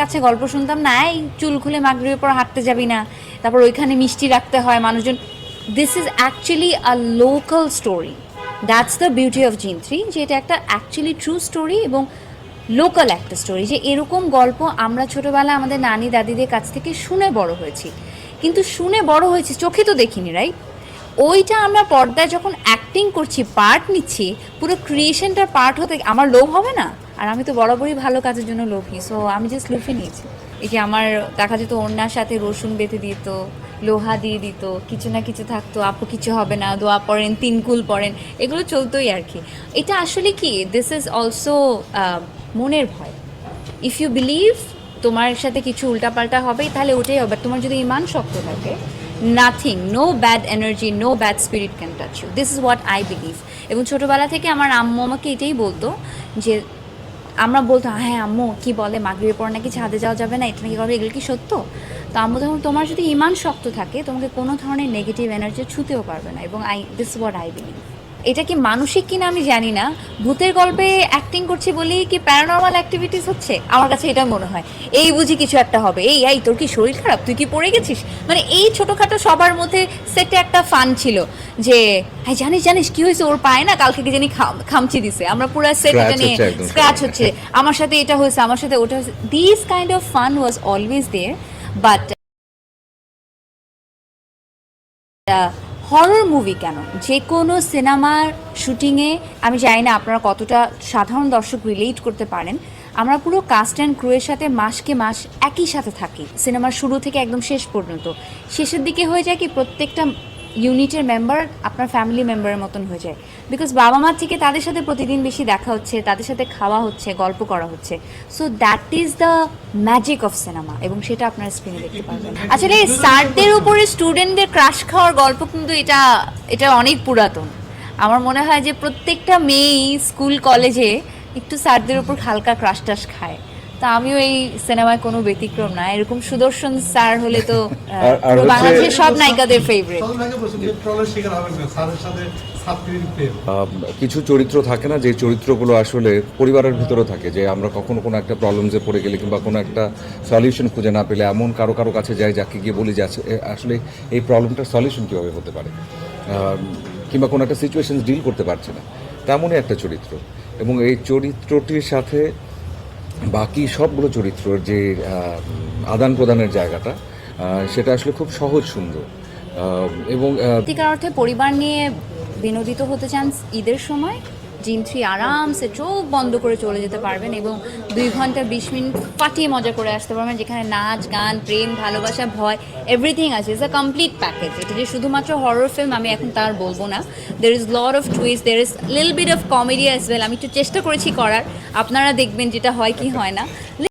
কাছে গল্প শুনতাম না এই চুল খুলে মাগরিবের পর হাঁটতে যাবি না। তারপর ওইখানে মিষ্টি রাখতে হয় মানুষজন। This is actually a local story that's the beauty of gene three যে এটা একটা অ্যাকচুয়ালি ট্রু স্টোরি এবং লোকাল একটা স্টোরি যে এরকম গল্প আমরা ছোটোবেলায় আমাদের নানি দাদিদের কাছ থেকে শুনে বড় হয়েছি। কিন্তু শুনে বড় হয়েছি, চোখে তো দেখিনি রাইট ওইটা আমরা পর্দায় যখন অ্যাক্টিং করছি পার্ট নিচ্ছি, পুরো ক্রিয়েশনটার পার্ট হতে আমার লোভ হবে না? আর আমি তো বরাবরই ভালো কাজের জন্য লোভী সো আমি জাস্ট লুফে নিয়েছি। এই যে আমার দেখা যেত ওনার সাথে রসুন বেঁধে দিত, লোহা দিয়ে দিত, কিছু না কিছু থাকতো, আপু কিছু হবে না, দোয়া পড়েন তিনকুল পড়েন, এগুলো চলতোই আর কি। এটা আসলে কি দিস ইজ অলসো মনের ভয়। ইফ ইউ বিলিভ তোমার সাথে কিছু উল্টাপাল্টা হবে তাহলে ওটাই হবে। তোমার যদি ইমান শক্ত থাকে nothing no bad energy no bad spirit can touch you this is what I believe এবং ছোটোবেলা থেকে আমার আম্মু আমাকে এটাই বলতো যে আমরা বলতাম হ্যাঁ আম্মু, কি বলে, মাগরিবের পর নাকি ছাদে যাওয়া যাবে না? এটা নাকি করবে এগুলো কি সত্য? তো আম্মু তখন, তোমার যদি ইমান শক্ত থাকে, তোমাকে কোনো ধরনের নেগেটিভ এনার্জি ছুতেও পারবে না এবং I this what I believe এটা কি মানসিক কিনা আমি জানি না। ভূতের গল্পে অ্যাক্টিং করছি বলেই কি প্যারানর্মাল অ্যাক্টিভিটিস হচ্ছে? আমার কাছে এটা মনে হয়। এই বুঝি কিছু একটা হবে। এই এই তোর কি শরীর খারাপ? তুই কি পড়ে গেছিস? মানে এই ছোটোখাটো সবার মধ্যে সেটে একটা ফান ছিল যে হ্যাঁ জানিস জানিস কি হয়েছে? ওর পায় না কালকে কি জানি খাম- খামচি দিছে। আমরা পুরো সেট এটা নিয়ে স্ক্র্যাচ হচ্ছে আমার সাথে এটা হয়েছে আমার সাথে ওটা হয়েছে। This kind of fun was always there but horror movie কেন? যে কোনো সিনেমার শুটিংয়ে, আমি জানি না আপনারা কতটা সাধারণ দর্শক রিলেট করতে পারেন, আমরা পুরো কাস্ট অ্যান্ড ক্রুয়ের সাথে মাসকে মাস একই সাথে থাকি। সিনেমার শুরু থেকে একদম শেষ পর্যন্ত। শেষের দিকে হয়ে যায় কি, প্রত্যেকটা ইউনিটের মেম্বার আপনার ফ্যামিলি মেম্বারের মতন হয়ে যায়। বিকজ বাবা মার থেকে তাদের সাথে প্রতিদিন বেশি দেখা হচ্ছে, তাদের সাথে খাওয়া হচ্ছে, গল্প করা হচ্ছে। So that is the magic of cinema এবং সেটা আপনার স্ক্রিনে দেখতে পারবেন। আসলে স্যারদের উপরে স্টুডেন্টদের ক্রাশ খাওয়ার গল্প কিন্তু এটা এটা অনেক পুরাতন। আমার মনে হয় যে প্রত্যেকটা মেয়েই স্কুল কলেজে একটু স্যারদের উপর হালকা ক্রাশ টাশ খায়। তা আমিও এই সিনেমায় কোনো ব্যতিক্রম না। এরকম সুদর্শন স্যার হলে তো বাংলাদেশের সব নায়িকাদের ফেভারিট কিছু চরিত্র থাকে না যে চরিত্রগুলো আসলে পরিবারের ভিতরে থাকে যে আমরা কখনো কোনো একটা প্রবলেমসে পড়ে গেলে কিংবা কোনো একটা সলিউশন খুঁজে না পেলে এমন কারও কারও কাছে যাই যাকে গিয়ে বলি যে আস- আসলে এই প্রবলেমটার সলিউশন কীভাবে হতে পারে? কিংবা কোনো একটা সিচুয়েশন ডিল করতে পারছে না। তেমনই একটা চরিত্র। এবং এই চরিত্রটির সাথে বাকি সবগুলো চরিত্রর যে আদান প্রদানের জায়গাটা সেটা আসলে খুব সহজ সুন্দর। এবং অর্থে পরিবার নিয়ে বিনোদিত হতে চান ঈদের সময়? জিন থ্রি আরামসে চোখ বন্ধ করে চলে যেতে পারবেন এবং দুই ঘণ্টা বিশ মিনিট ফাটিয়ে মজা করে আসতে পারবেন, যেখানে নাচ, গান, প্রেম, ভালোবাসা, ভয় এভরিথিং আছে। ইজ আ কমপ্লিট প্যাকেজ এটা যে শুধুমাত্র হরর ফিল্ম আমি এখন তার বলব না। There is lot of twist there is লিল bit of comedy as well আমি একটু চেষ্টা করেছি করার। আপনারা দেখবেন যেটা হয় কি হয় না।